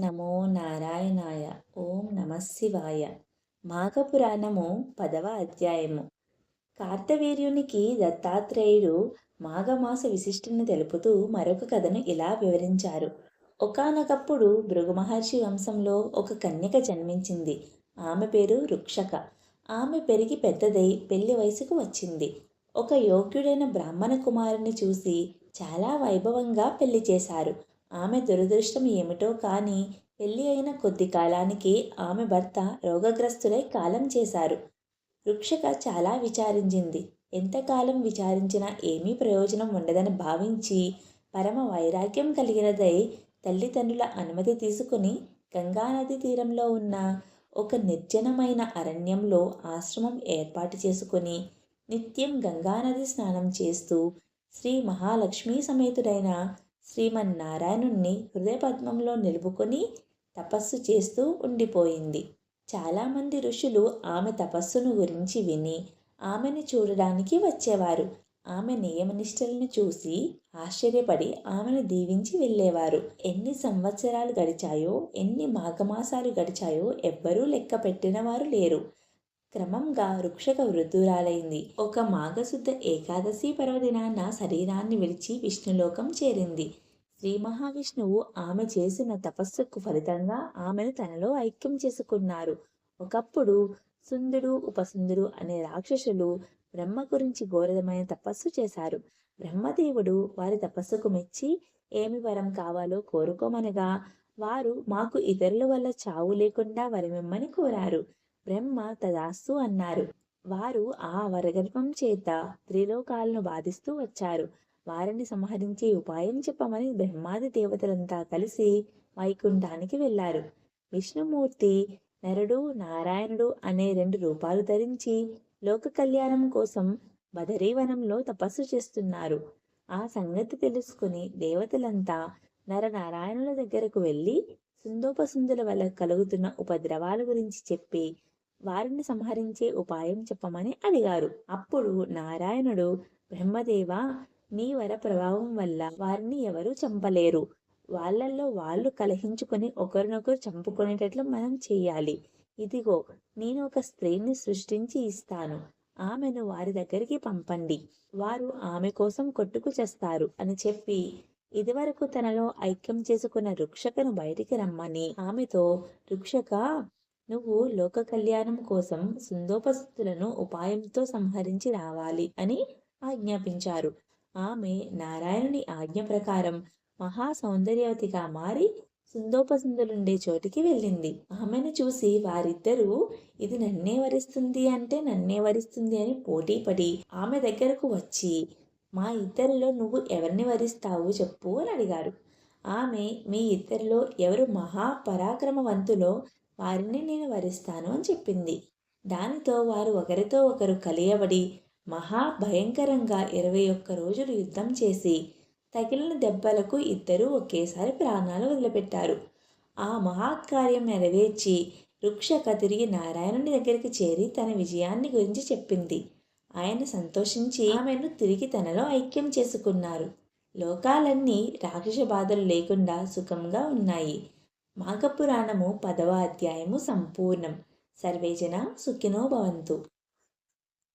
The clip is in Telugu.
నమో నారాయణాయ ఓం నమశివాయ మాఘపురాణము పదవ అధ్యాయము. కార్తవీర్యునికి దత్తాత్రేయుడు మాఘమాస విశిష్టను తెలుపుతూ మరొక కథను ఇలా వివరించారు. ఒకనొకప్పుడు భృగు మహర్షి వంశంలో ఒక కన్యక జన్మించింది. ఆమె పేరు రుక్షక. ఆమె పెరిగి పెద్దదై పెళ్ళి వయసుకు వచ్చింది. ఒక యోగ్యుడైన బ్రాహ్మణ కుమారుని చూసి చాలా వైభవంగా పెళ్ళి చేశారు. ఆమె దురదృష్టం ఏమిటో కానీ పెళ్ళి అయిన కొద్ది కాలానికి ఆమె భర్త రోగగ్రస్తులై కాలం చేశారు. వృక్షక చాలా విచారించింది. ఎంతకాలం విచారించినా ఏమీ ప్రయోజనం ఉండదని భావించి పరమ వైరాగ్యం కలిగినదై తల్లిదండ్రుల అనుమతి తీసుకుని గంగానది తీరంలో ఉన్న ఒక నిర్జనమైన అరణ్యంలో ఆశ్రమం ఏర్పాటు చేసుకుని నిత్యం గంగానది స్నానం చేస్తూ శ్రీ మహాలక్ష్మీ సమేతుడైన శ్రీమన్నారాయణుణ్ణి హృదయపద్మంలో నిలుపుకొని తపస్సు చేస్తూ ఉండిపోయింది. చాలామంది ఋషులు ఆమె తపస్సును గురించి విని ఆమెను చూడడానికి వచ్చేవారు. ఆమె నియమనిష్టలను చూసి ఆశ్చర్యపడి ఆమెను దీవించి వెళ్ళేవారు. ఎన్ని సంవత్సరాలు గడిచాయో ఎన్ని మాఘమాసాలు గడిచాయో ఎవ్వరూ లెక్క పెట్టినవారు లేరు. క్రమంగా వృక్షక వృద్ధురాలైంది. ఒక మాఘశుద్ధ ఏకాదశి పర్వదినాన శరీరాన్ని విడిచి విష్ణులోకం చేరింది. శ్రీ మహావిష్ణువు ఆమె చేసిన తపస్సుకు ఫలితంగా ఆమెను తనలో ఐక్యం చేసుకున్నారు. ఒకప్పుడు సుందుడు ఉపసుందుడు అనే రాక్షసులు బ్రహ్మ గురించి ఘోరమైన తపస్సు చేశారు. బ్రహ్మదేవుడు వారి తపస్సుకు మెచ్చి ఏమి వరం కావాలో కోరుకోమనగా వారు మాకు ఇతరుల వల్ల చావు లేకుండా వరమిమ్మని కోరారు. బ్రహ్మ తదాస్తు అన్నారు. వారు ఆ వరగర్భం చేత త్రిలోకాలను బాధిస్తూ వచ్చారు. వారిని సంహరించే ఉపాయం చెప్పమని బ్రహ్మాది దేవతలంతా కలిసి వైకుంఠానికి వెళ్ళారు. విష్ణుమూర్తి నరుడు నారాయణుడు అనే రెండు రూపాలు ధరించి లోక కళ్యాణం కోసం బదరీవనంలో తపస్సు చేస్తున్నారు. ఆ సంగతి తెలుసుకుని దేవతలంతా నరనారాయణుల దగ్గరకు వెళ్ళి సుందోపసుందుల వల్ల కలుగుతున్న ఉపద్రవాల గురించి చెప్పి వారిని సంహరించే ఉపాయం చెప్పమని అడిగారు. అప్పుడు నారాయణుడు బ్రహ్మదేవ నీ వర ప్రభావం వల్ల వారిని ఎవరూ చంపలేరు. వాళ్ళల్లో వాళ్ళు కలహించుకొని ఒకరినొకరు చంపుకునేటట్లు మనం చేయాలి. ఇదిగో నేను ఒక స్త్రీని సృష్టించి ఇస్తాను. ఆమెను వారి దగ్గరికి పంపండి. వారు ఆమె కోసం కొట్టుకు చేస్తారు అని చెప్పి ఇదివరకు తనలో ఐక్యం చేసుకున్న రుక్షకను బయటికి రమ్మని ఆమెతో రుక్షక నువ్వు లోక కళ్యాణం కోసం సుందోపస్థులను ఉపాయంతో సంహరించి రావాలి అని ఆజ్ఞాపించారు. ఆమె నారాయణుని ఆజ్ఞ ప్రకారం మహా సౌందర్యవతిగా మారి సుందోపసుందులుండే చోటికి వెళ్ళింది. ఆమెను చూసి వారిద్దరూ ఇది నన్నే వరిస్తుంది అంటే నన్నే వరిస్తుంది అని పోటీపడి ఆమె దగ్గరకు వచ్చి మా ఇద్దరిలో నువ్వు ఎవరిని వరిస్తావు చెప్పు అని అడిగారు. ఆమె మీ ఇద్దరిలో ఎవరు మహాపరాక్రమవంతులో వారిని నేను వరిస్తాను అని చెప్పింది. దానితో వారు ఒకరితో ఒకరు కలియబడి మహాభయంకరంగా ఇరవై ఒక్క రోజులు యుద్ధం చేసి తగిలిన దెబ్బలకు ఇద్దరూ ఒకేసారి ప్రాణాలు వదిలిపెట్టారు. ఆ మహాకార్యం నెరవేర్చి రుక్షక తిరిగి నారాయణుని దగ్గరికి చేరి తన విజయాన్ని గురించి చెప్పింది. ఆయన సంతోషించి ఆమెను తిరిగి తనలో ఐక్యం చేసుకున్నారు. లోకాలన్నీ రాక్షస బాధలు లేకుండా సుఖంగా ఉన్నాయి. మాఘపురాణము పదవ అధ్యాయము సంపూర్ణం. సర్వేజన సుఖినో భవంతు.